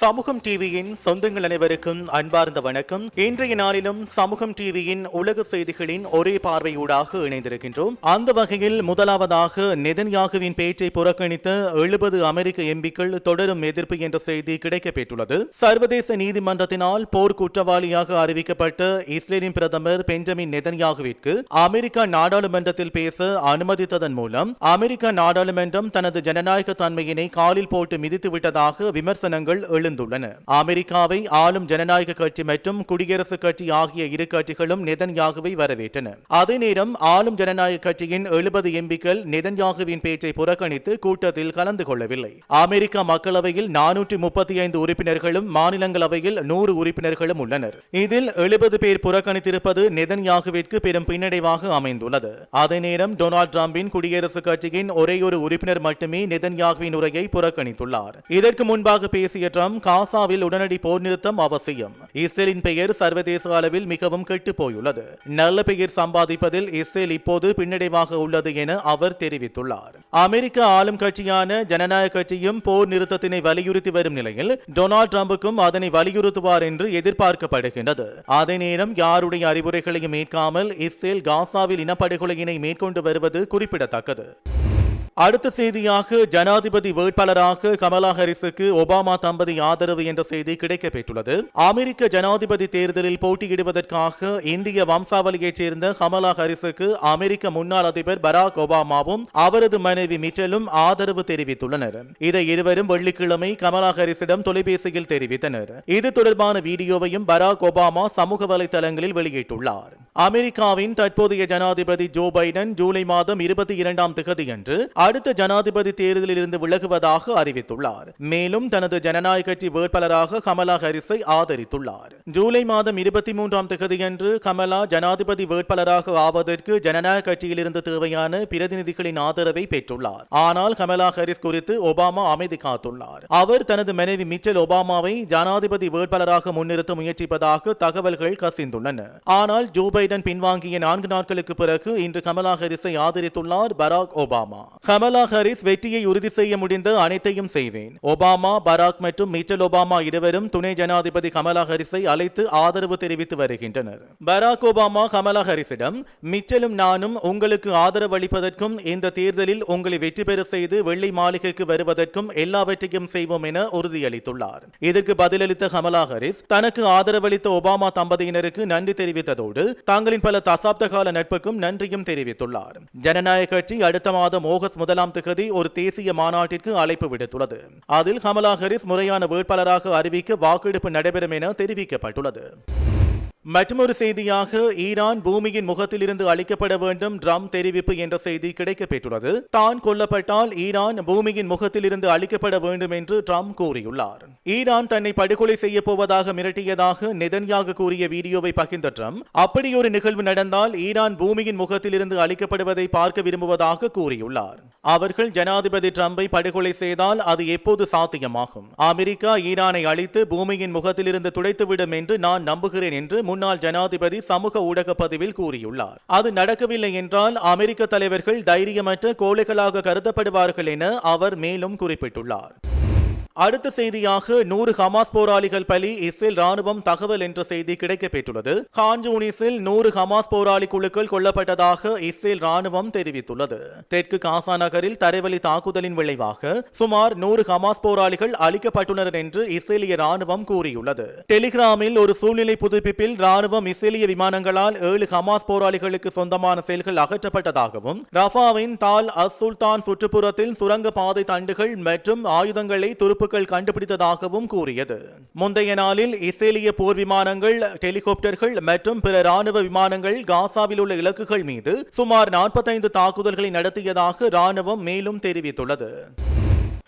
சமூகம் டிவியின் சொந்தங்கள் அனைவருக்கும் அன்பார்ந்த வணக்கம். இன்றைய நாளிலும் சமூகம் டிவியின் உலக செய்திகளின் ஒரே பார்வையூடாக இணைந்திருக்கின்றோம். அந்த வகையில் முதலாவதாக நெதன்யாகுவின் பேச்சை புறக்கணித்த எழுபது அமெரிக்க எம்பிக்கள் தொடரும் எதிர்ப்பு என்ற செய்தி கிடைக்கப்பெற்றுள்ளது. சர்வதேச நீதிமன்றத்தினால் போர் குற்றவாளியாக அறிவிக்கப்பட்ட இஸ்ரேலின் பிரதமர் பெஞ்சமின் நெதன்யாகுவிற்கு அமெரிக்கா நாடாளுமன்றத்தில் பேச அனுமதித்ததன் மூலம் அமெரிக்க நாடாளுமன்றம் தனது ஜனநாயக தன்மையினை காலில் போட்டு மிதித்து விட்டதாக விமர்சனங்கள் எழுந்துள்ளன. அமெரிக்காவை ஆளும் ஜனநாயக கட்சி மற்றும் குடியரசுக் கட்சி ஆகிய இரு கட்சிகளும் நெதன்யாகுவை வரவேற்றன. அதே நேரம் ஆளும் ஜனநாயக கட்சியின் எழுபது எம்பிக்கள் நெதன்யாகுவின் பேச்சை புறக்கணித்து கூட்டத்தில் கலந்து கொள்ளவில்லை. அமெரிக்க மக்களவையில் நானூற்றி முப்பத்தி ஐந்து உறுப்பினர்களும் மாநிலங்களவையில் நூறு உறுப்பினர்களும் உள்ளனர். இதில் எழுபது பேர் புறக்கணித்திருப்பது நெதன்யாகுவிற்கு பெரும் பின்னடைவாக அமைந்துள்ளது. அதே நேரம் டொனால்டு டிரம்பின் குடியரசுக் கட்சியின் ஒரே ஒரு உறுப்பினர் மட்டுமே நெதன்யாகுவின் உரையை புறக்கணித்துள்ளார். இதற்கு முன்பாக பேசிய டிரம்ப் காசாவில் உடனடி போர் நிறுத்தம் அவசியம். இஸ்ரேலின் பெயர் சர்வதேச அளவில் மிகவும் கெட்டு போயுள்ளது நல்ல பெயர் சம்பாதிப்பதில் இஸ்ரேல் இப்போது பின்னடைவாக உள்ளது என அவர் தெரிவித்துள்ளார். அமெரிக்க ஆளும் கட்சியான ஜனநாயக கட்சியும் போர் நிறுத்தத்தினை வலியுறுத்தி வரும் நிலையில் டொனால்ட் ட்ரம்புக்கும் அதனை வலியுறுத்துவார் என்று எதிர்பார்க்கப்படுகின்றது. அதே நேரம் யாருடைய அறிவுரைகளையும் ஏற்காமல் இஸ்ரேல் காசாவில் இனப்படுகொலையினை மேற்கொண்டு வருவது குறிப்பிடத்தக்கது. அடுத்த செய்தியாக ஜனாதிபதி வேட்பாளராக கமலா ஹாரிஸுக்கு ஒபாமா தம்பதி ஆதரவு என்ற செய்தி கிடைக்கப்பெற்றுள்ளது. அமெரிக்க ஜனாதிபதி தேர்தலில் போட்டியிடுவதற்காக இந்திய வம்சாவளியைச் சேர்ந்த கமலா ஹாரிஸுக்கு அமெரிக்க முன்னாள் அதிபர் பராக் ஒபாமாவும் அவரது மனைவி மிச்சலும் ஆதரவு தெரிவித்துள்ளனர். இதை இருவரும் வெள்ளிக்கிழமை கமலா ஹாரிஸிடம் தொலைபேசியில் தெரிவித்தனர். இது தொடர்பான வீடியோவையும் பராக் ஒபாமா சமூக வலைதளங்களில் வெளியிட்டுள்ளார். அமெரிக்காவின் தற்போதைய ஜனாதிபதி ஜோ பைடன் ஜூலை மாதம் இருபத்தி இரண்டாம் திகதியன்று அடுத்த ஜனாதிபதி தேர்தலில் இருந்து விலகுவதாக அறிவித்துள்ளார். மேலும் தனது ஜனநாயக கட்சி வேட்பாளராக கமலா ஹரிஸை ஆதரித்துள்ளார். ஜூலை மாதம் இருபத்தி மூன்றாம் திகதியன்று கமலா ஜனாதிபதி வேட்பாளராக ஆவதற்கு ஜனநாயக கட்சியிலிருந்து தேவையான பிரதிநிதிகளின் ஆதரவை பெற்றுள்ளார். ஆனால் கமலா ஹரிஸ் குறித்து ஒபாமா அமைதி காத்துள்ளார். அவர் தனது மனைவி மிச்சல் ஒபாமாவை ஜனாதிபதி வேட்பாளராக முன்னிறுத்த முயற்சிப்பதாக தகவல்கள் கசிந்துள்ளன. ஆனால் ஜோ பைடன் பின்வாங்கிய நான்கு நாட்களுக்கு பிறகு இன்று கமலா ஹாரிஸை ஆதரித்துள்ளார் பராக் ஒபாமா. கமலா ஹாரிஸ் வெற்றியை உறுதி செய்ய முடிந்த அனைத்தையும் செய்வேன். ஒபாமா பராக் மற்றும் மிச்சல் ஒபாமா இருவரும் துணை ஜனாதிபதி கமலா ஹாரிஸை அழைத்து ஆதரவு தெரிவித்து வருகின்றனர். பராக் ஒபாமா கமலா ஹாரிஸிடம் மிச்சலும் நானும் உங்களுக்கு ஆதரவு அளிப்பதற்கும் இந்த தேர்தலில் உங்களை வெற்றி பெற செய்து வெள்ளை மாளிகைக்கு வருவதற்கும் எல்லாவற்றையும் செய்வோம் என உறுதியளித்துள்ளார். இதற்கு பதிலளித்த கமலா ஹாரிஸ் தனக்கு ஆதரவளித்த ஒபாமா தம்பதியினருக்கு நன்றி தெரிவித்ததோடு தங்களின் பல தசாப்த கால நட்புக்கும் நன்றியும் தெரிவித்துள்ளார். ஜனநாயக கட்சி அடுத்த மாதம் ஆகஸ்ட் முதலாம் திகதி ஒரு தேசிய மாநாட்டிற்கு அழைப்பு விடுத்துள்ளது. அதில் கமலா ஹாரிஸ் முறையான வேட்பாளராக அறிவிக்க வாக்கெடுப்பு நடைபெறும் என தெரிவிக்கப்பட்டுள்ளது. மற்றொரு செய்தியாக ஈரான் பூமியின் முகத்திலிருந்து அளிக்கப்பட வேண்டும் ட்ரம் தெரிவிப்பு என்ற செய்தி கிடைக்கப்பெற்றுள்ளது. தான் கொல்லப்பட்டால் ஈரான் பூமியின் முகத்திலிருந்து அளிக்கப்பட வேண்டும் என்று ட்ரம்ப் கூறியுள்ளார். ஈரான் தன்னை படுகொலை செய்ய போவதாக மிரட்டியதாக நெதன்யாக கூறிய வீடியோவை பகிர்ந்த ட்ரம்ப் அப்படியொரு நிகழ்வு நடந்தால் ஈரான் பூமியின் முகத்திலிருந்து அளிக்கப்படுவதை பார்க்க விரும்புவதாக கூறியுள்ளார். அவர்கள் ஜனாதிபதி ட்ரம்பை படுகொலை செய்தால் அது எப்போது சாத்தியமாகும்? அமெரிக்கா ஈரானை அழித்து பூமியின் முகத்திலிருந்து துடைத்துவிடும் என்று நான் நம்புகிறேன் என்று முன்னாள் ஜனாதிபதி சமூக ஊடக பதிவில் கூறியுள்ளார். அது நடக்கவில்லை என்றால் அமெரிக்க தலைவர்கள் தைரியமற்ற கோழைகளாக கருதப்படுவார்கள் என அவர் மேலும் குறிப்பிட்டுள்ளார். அடுத்த செய்தியாக நூறு ஹமாஸ் போராளிகள் பலி இஸ்ரேல் ராணுவம் தகவல் என்ற செய்தி கிடைக்கப்பெற்றுள்ளது. கான்ஜூனிஸில் நூறு ஹமாஸ் போராளி குழுக்கள் கொல்லப்பட்டதாக இஸ்ரேல் ராணுவம் தெரிவித்துள்ளது. தெற்கு காசா நகரில் தரைவழி தாக்குதலின் விளைவாக சுமார் நூறு ஹமாஸ் போராளிகள் அளிக்கப்பட்டுள்ளனர் என்று இஸ்ரேலிய ராணுவம் கூறியுள்ளது. டெலிகிராமில் ஒரு சூழ்நிலை புதுப்பிப்பில் ராணுவம் இஸ்ரேலிய விமானங்களால் ஏழு ஹமாஸ் போராளிகளுக்கு சொந்தமான செயல்கள் அகற்றப்பட்டதாகவும் ரஃபாவின் தால் அஸ் சுல்தான் சுற்றுப்புறத்தில் சுரங்க பாதை தண்டுகள் மற்றும் ஆயுதங்களை துருப்பு துருப்புக்கள் கண்டுபிடித்ததாகவும் கூறியது. முந்தைய நாளில் இஸ்ரேலிய போர் விமானங்கள் ஹெலிகாப்டர்கள் மற்றும் பிற ராணுவ விமானங்கள் காசாவில் உள்ள இலக்குகள் மீது சுமார் நாற்பத்தைந்து தாக்குதல்களை நடத்தியதாக ராணுவம் மேலும் தெரிவித்துள்ளது.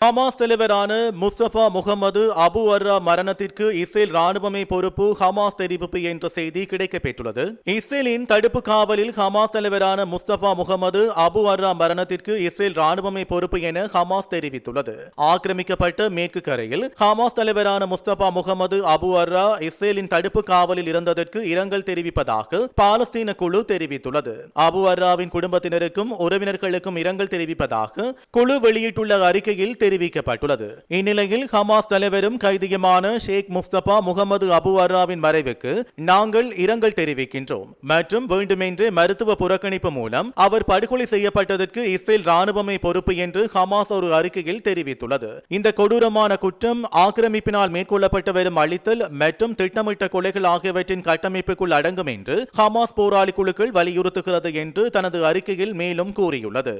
ஹமாஸ் தலைவரான முஸ்தபா முகமது அபு அர்ரா மரணத்திற்கு இஸ்ரேல் ராணுவமே பொறுப்பு ஹமாஸ் தெரிவிப்பு என்ற செய்தி கிடைக்கப்பெற்றுள்ளது. இஸ்ரேலின் தடுப்பு காவலில் ஹமாஸ் தலைவரான முஸ்தபா முகமது அபு அர்ரா மரணத்திற்கு இஸ்ரேல் ராணுவமே பொறுப்பு என ஹமாஸ் தெரிவித்துள்ளது. ஆக்கிரமிக்கப்பட்ட மேற்கு கரையில் ஹமாஸ் தலைவரான முஸ்தபா முகமது அபு அர்ரா இஸ்ரேலின் தடுப்பு காவலில் இருந்ததற்கு இரங்கல் தெரிவிப்பதாக பாலஸ்தீன குழு தெரிவித்துள்ளது. அபு அர்ராவின் குடும்பத்தினருக்கும் உறவினர்களுக்கும் இரங்கல் தெரிவிப்பதாக குழு வெளியிட்டுள்ள அறிக்கையில் தெரிவிக்கப்பட்டுள்ளது. இந்நிலையில் ஹமாஸ் தலைவரும் கைதியுமான ஷேக் முஸ்தபா முகமது அபு அர்ராவின் மறைவுக்கு நாங்கள் இரங்கல் தெரிவிக்கின்றோம். மற்றும் வேண்டுமென்றே மருத்துவ புறக்கணிப்பு மூலம் அவர் படுகொலை செய்யப்பட்டதற்கு இஸ்ரேல் ராணுவமே பொறுப்பு என்று ஹமாஸ் ஒரு அறிக்கையில் தெரிவித்துள்ளது. இந்த கொடூரமான குற்றம் ஆக்கிரமிப்பினால் மேற்கொள்ளப்பட்டு வரும் அழித்தல் மற்றும் திட்டமிட்ட கொலைகள் ஆகியவற்றின் கட்டமைப்புக்குள் அடங்கும் என்று ஹமாஸ் போராளி குழுக்கள் வலியுறுத்துகிறது என்று தனது அறிக்கையில் மேலும் கூறியுள்ளது.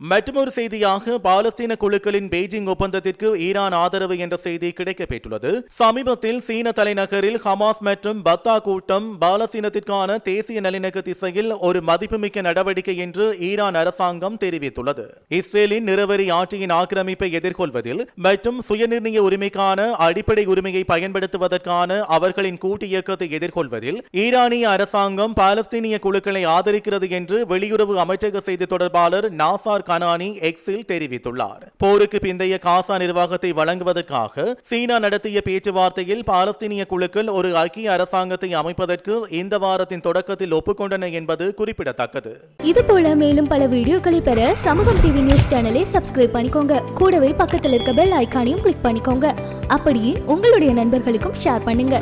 மற்றொரு செய்தியாக பாலஸ்தீன குழுக்களின் பெய்ஜிங் ஒப்பந்தத்திற்கு ஈரான் ஆதரவு என்ற செய்தி கிடைக்கப்பெற்றுள்ளது. சமீபத்தில் சீன தலைநகரில் ஹமாஸ் மற்றும் பத்தா கூட்டம் பாலஸ்தீனத்திற்கான தேசிய நல்லிணக்க திசையில் ஒரு மதிப்புமிக்க நடவடிக்கை என்று ஈரான் அரசாங்கம் தெரிவித்துள்ளது. இஸ்ரேலின் நிறவரி ஆட்சியின் ஆக்கிரமிப்பை எதிர்கொள்வதில் மற்றும் சுயநிர்ணய உரிமைக்கான அடிப்படை உரிமையை பயன்படுத்துவதற்கான அவர்களின் கூட்டு இயக்கத்தை எதிர்கொள்வதில் ஈரானிய அரசாங்கம் பாலஸ்தீனிய குழுக்களை ஆதரிக்கிறது என்று வெளியுறவு அமைச்சக செய்தி தொடர்பாளர் நாசார் கனானி எக்ஸில் தெரிவித்துள்ளார். போருக்கு பிந்தைய காசா நிர்வாகத்தை வழங்குவதற்காக சீனா நடத்திய பேச்சுவார்த்தையில் பாலஸ்தீனிய குழுக்கள் ஒரு ஐக்கிய அரசாங்கத்தை அமைப்பதற்கு இந்த வாரத்தின் தொடக்கத்தில் ஒப்புக்கொண்டன என்பது குறிப்பிடத்தக்கது. இது போல மேலும் பல வீடியோக்களை பெற சமூகம் டிவி நியூஸ் சேனலை சப்ஸ்கிரைப் பண்ணிக்கோங்க. கூடவே பக்கத்தில் இருக்க பெல் ஐகானையும் கிளிக் பண்ணிக்கோங்க. அப்படியே உங்களுடைய நண்பர்களுக்கும் ஷேர் பண்ணுங்க.